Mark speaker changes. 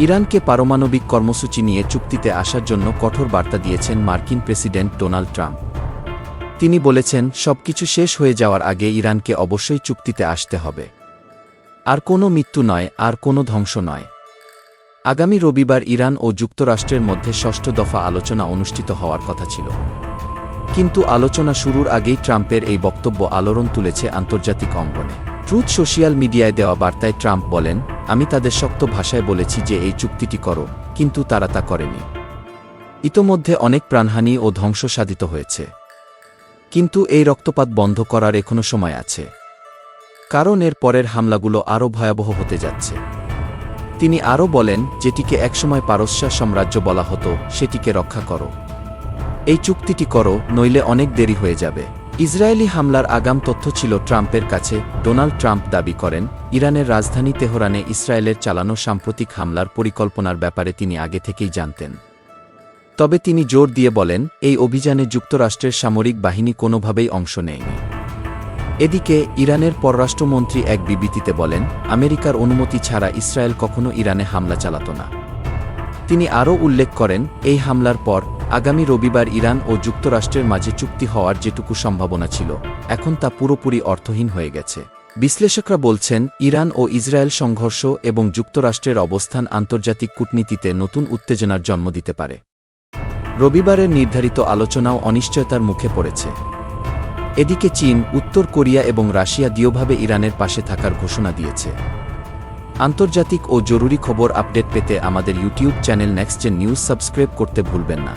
Speaker 1: ইরানকে পারমাণবিক কর্মসূচি নিয়ে চুক্তিতে আসার জন্য কঠোর বার্তা দিয়েছেন মার্কিন প্রেসিডেন্ট ডোনাল্ড ট্রাম্প। তিনি বলেছেন, সবকিছু শেষ হয়ে যাওয়ার আগে ইরানকে অবশ্যই চুক্তিতে আসতে হবে। আর কোনো মৃত্যু নয়, আর কোনো ধ্বংস নয়। আগামী রবিবার ইরান ও যুক্তরাষ্ট্রের মধ্যে ষষ্ঠ দফা আলোচনা অনুষ্ঠিত হওয়ার কথা ছিল। কিন্তু আলোচনা শুরুর আগেই ট্রাম্পের এই বক্তব্য আলোড়ন তুলেছে আন্তর্জাতিক অঙ্গনে। ট্রুথ সোশিয়াল মিডিয়ায় দেওয়া বার্তায় ট্রাম্প বলেন আমি তাদের শক্ত ভাষায় বলেছি যে এই চুক্তিটি করো, কিন্তু তারা তা করেনি। ইতোমধ্যে অনেক প্রাণহানি ও ধ্বংস সাধিত হয়েছে। কিন্তু এই রক্তপাত বন্ধ করার এখনও সময় আছে। কারণ এর পরের হামলাগুলো আরও ভয়াবহ হতে যাচ্ছে। তিনি আরও বলেন, যেটিকে একসময় পারস্য সাম্রাজ্য বলা হতো, সেটিকে রক্ষা করো। এই চুক্তিটি করো, নইলে অনেক দেরি হয়ে যাবে। ইসরায়েলি হামলার আগাম তথ্য ছিল ট্রাম্পের কাছে, ডোনাল্ড ট্রাম্প দাবি করেন, ইরানের রাজধানী তেহরানে ইসরায়েলের চালানো সাম্প্রতিক হামলার পরিকল্পনার ব্যাপারে তিনি আগে থেকেই জানতেন। তবে তিনি জোর দিয়ে বলেন, এই অভিযানে যুক্তরাষ্ট্রের সামরিক বাহিনী কোনোভাবেই অংশ নেয়নি। এদিকে, ইরানের পররাষ্ট্রমন্ত্রী এক বিবৃতিতে বলেন, আমেরিকার অনুমতি ছাড়া ইসরায়েল কখনো ইরানে হামলা চালাত না। তিনি আরও উল্লেখ করেন, এই হামলার পর আগামী রবিবার ইরান ও যুক্তরাষ্ট্রের মাঝে চুক্তি হওয়ার যেটুকু সম্ভাবনা ছিল, এখন তা পুরোপুরি অর্থহীন হয়ে গেছে। বিশ্লেষকরা বলছেন, ইরান ও ইসরায়েল সংঘর্ষ এবং যুক্তরাষ্ট্রের অবস্থান আন্তর্জাতিক কূটনীতিতে নতুন উত্তেজনার জন্ম দিতে পারে। রবিবারের নির্ধারিত আলোচনাও অনিশ্চয়তার মুখে পড়েছে। এদিকে চীন, উত্তর কোরিয়া এবং রাশিয়া দৃঢ়ভাবে ইরানের পাশে থাকার ঘোষণা দিয়েছে। আন্তর্জাতিক ও জরুরি খবর আপডেট পেতে আমাদের YouTube channel next gen news subscribe করতে ভুলবেন না।